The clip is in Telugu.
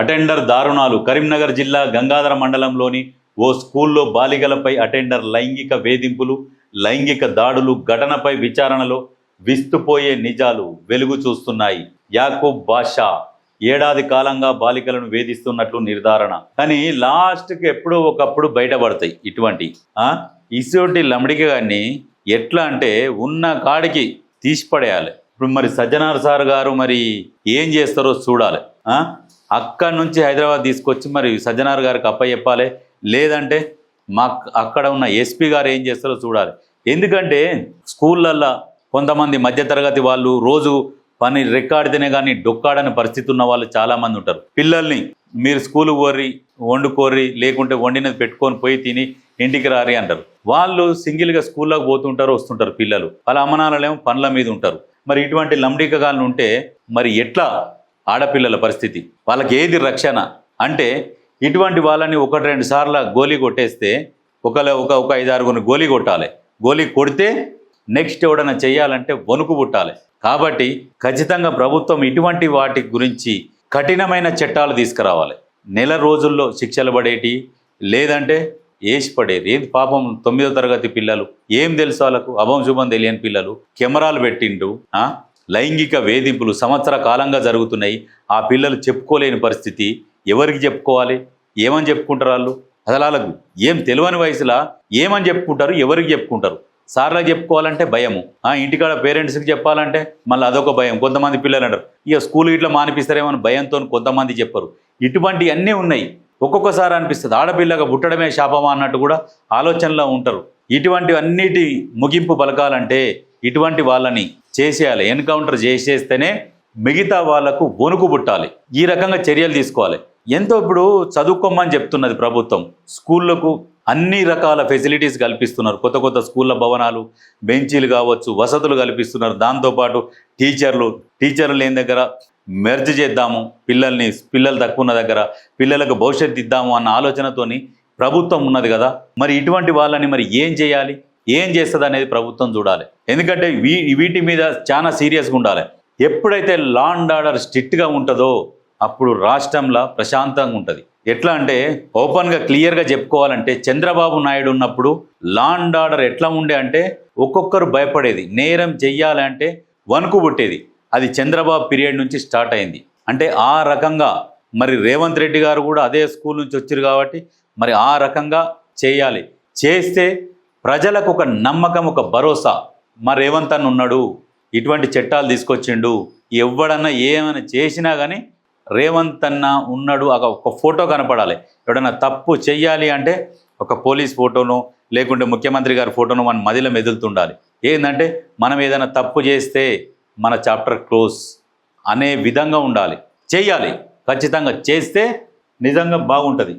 అటెండర్ దారుణాలు. కరీంనగర్ జిల్లా గంగాధర మండలంలోని ఓ స్కూల్లో బాలికలపై అటెండర్ లైంగిక వేధింపులు లైంగిక దాడులు ఘటనపై విచారణలో విస్తుపోయే నిజాలు వెలుగు చూస్తున్నాయి. యాకూబ్ బాషా ఏడాది కాలంగా బాలికలను వేధిస్తున్నట్లు నిర్ధారణ. కానీ లాస్ట్కి ఎప్పుడో ఒకప్పుడు బయటపడతాయి ఇటువంటి. ఇసువంటి లమడిక లంబడికి గారిని ఎట్లా అంటే ఉన్న కాడికి తీసిపడేయాలి. ఇప్పుడు మరి సజ్జనార్ సార్ గారు మరి ఏం చేస్తారో చూడాలి. అక్కడి నుంచి హైదరాబాద్ తీసుకొచ్చి మరి సజ్జనార్ గారికి అప్పచెప్పాలి. లేదంటే మా అక్కడ ఉన్న ఎస్పీ గారు ఏం చేస్తారో చూడాలి. ఎందుకంటే స్కూళ్ళల్లో కొంతమంది మధ్యతరగతి వాళ్ళు రోజు పని రెక్కాడితేనే కానీ డొక్కాడని పరిస్థితి ఉన్న వాళ్ళు చాలామంది ఉంటారు. పిల్లల్ని మీరు స్కూల్ కోర్రి వండుకోర్రి లేకుంటే వండినది పెట్టుకొని పోయి తిని ఇంటికి రారి అంటారు. వాళ్ళు సింగిల్గా స్కూల్లోకి పోతుంటారు వస్తుంటారు పిల్లలు. వాళ్ళ అమ్మనాలేమో పనుల మీద ఉంటారు. మరి ఇటువంటి లంబడికగాలను ఉంటే మరి ఎట్లా ఆడపిల్లల పరిస్థితి. వాళ్ళకి ఏది రక్షణ? అంటే ఇటువంటి వాళ్ళని ఒకటి రెండు సార్లు గోలీ కొట్టేస్తే ఒకళ్ళ ఒక ఒక ఐదారుగురిని గోలీ కొట్టాలి. గోలీ కొడితే నెక్స్ట్ ఎవడన్నా చేయాలంటే వణుకు పుట్టాలి. కాబట్టి ఖచ్చితంగా ప్రభుత్వం ఇటువంటి వాటి గురించి కఠినమైన చట్టాలు తీసుకురావాలి. నెల రోజుల్లో శిక్షలు పడేటి లేదంటే ఏసి పడేది ఏది పాపం తొమ్మిదో తరగతి పిల్లలు? ఏం తెలుసు వాళ్ళకు? అభం శుభం తెలియని పిల్లలు? కెమెరాలు పెట్టిండు లైంగిక వేధింపులు సంవత్సర కాలంగా జరుగుతున్నాయి. ఆ పిల్లలు చెప్పుకోలేని పరిస్థితి. ఎవరికి చెప్పుకోవాలి? ఏమని చెప్పుకుంటారు వాళ్ళు? అసలు వాళ్ళకు ఏం తెలియని వయసులా? ఏమని చెప్పుకుంటారు? ఎవరికి చెప్పుకుంటారు? సార్లకు చెప్పుకోవాలంటే భయము. ఆ ఇంటికాడ పేరెంట్స్కి చెప్పాలంటే మళ్ళీ అదొక భయం. కొంతమంది పిల్లలు అంటారు ఇక స్కూల్ ఇట్లా మానిపిస్తారేమో అని భయంతో కొంతమంది చెప్పరు. ఇటువంటి అన్నీ ఉన్నాయి. ఒక్కొక్కసారి అనిపిస్తుంది ఆడపిల్లగా పుట్టడమే శాపమా అన్నట్టు కూడా ఆలోచనలో ఉంటారు. ఇటువంటి అన్నిటి ముగింపు పలకాలంటే ఇటువంటి వాళ్ళని చేసేయాలి ఎన్కౌంటర్ చేసేస్తేనే మిగతా వాళ్ళకు వణుకు పుట్టాలి. ఈ రకంగా చర్యలు తీసుకోవాలి. ఎంతో ఇప్పుడు చదువుకోమని చెప్తున్నది ప్రభుత్వం. స్కూళ్ళకు అన్ని రకాల ఫెసిలిటీస్ కల్పిస్తున్నారు. కొత్త కొత్త స్కూళ్ళ భవనాలు బెంచీలు కావచ్చు వసతులు కల్పిస్తున్నారు. దాంతోపాటు టీచర్లు టీచర్లు లేని దగ్గర మెర్జ్ చేద్దాము పిల్లల్ని పిల్లలు తక్కువ ఉన్న దగ్గర పిల్లలకు భవిష్యత్తు ఇద్దాము అన్న ఆలోచనతోని ప్రభుత్వం ఉన్నది కదా. మరి ఇటువంటి వాళ్ళని మరి ఏం చేయాలి? ఏం చేస్తుంది అనేది ప్రభుత్వం చూడాలి. ఎందుకంటే వీ వీటి మీద చాలా సీరియస్గా ఉండాలి. ఎప్పుడైతే లా అండ్ ఆర్డర్ స్ట్రిక్ట్గా ఉంటుందో అప్పుడు రాష్ట్రంలో ప్రశాంతంగా ఉంటుంది. ఎట్లా అంటే ఓపెన్గా క్లియర్గా చెప్పుకోవాలంటే చంద్రబాబు నాయుడు ఉన్నప్పుడు లా అండ్ ఆర్డర్ ఎట్లా ఉండే అంటే ఒక్కొక్కరు భయపడేది. నేరం చెయ్యాలంటే వణుకు పుట్టేది. అది చంద్రబాబు పీరియడ్ నుంచి స్టార్ట్ అయింది. అంటే ఆ రకంగా మరి రేవంత్ రెడ్డి గారు కూడా అదే స్కూల్ నుంచి వచ్చారు కాబట్టి మరి ఆ రకంగా చేయాలి. చేస్తే ప్రజలకు ఒక నమ్మకం ఒక భరోసా. మా రేవంత్ అన్న ఉన్నాడు ఇటువంటి చట్టాలు తీసుకొచ్చిండు ఎవడన్నా ఏమైనా చేసినా కానీ రేవంత్ అన్న ఉన్నాడు ఒక ఒక ఫోటో కనపడాలి. ఎవడన్నా తప్పు చెయ్యాలి అంటే ఒక పోలీస్ ఫోటోను లేకుంటే ముఖ్యమంత్రి గారి ఫోటోను మన మదిలో మెదులుతుండాలి. ఏంటంటే మనం ఏదైనా తప్పు చేస్తే మన చాప్టర్ క్లోజ్ అనే విధంగా ఉండాలి. చేయాలి ఖచ్చితంగా చేస్తే నిజంగా బాగుంటుంది.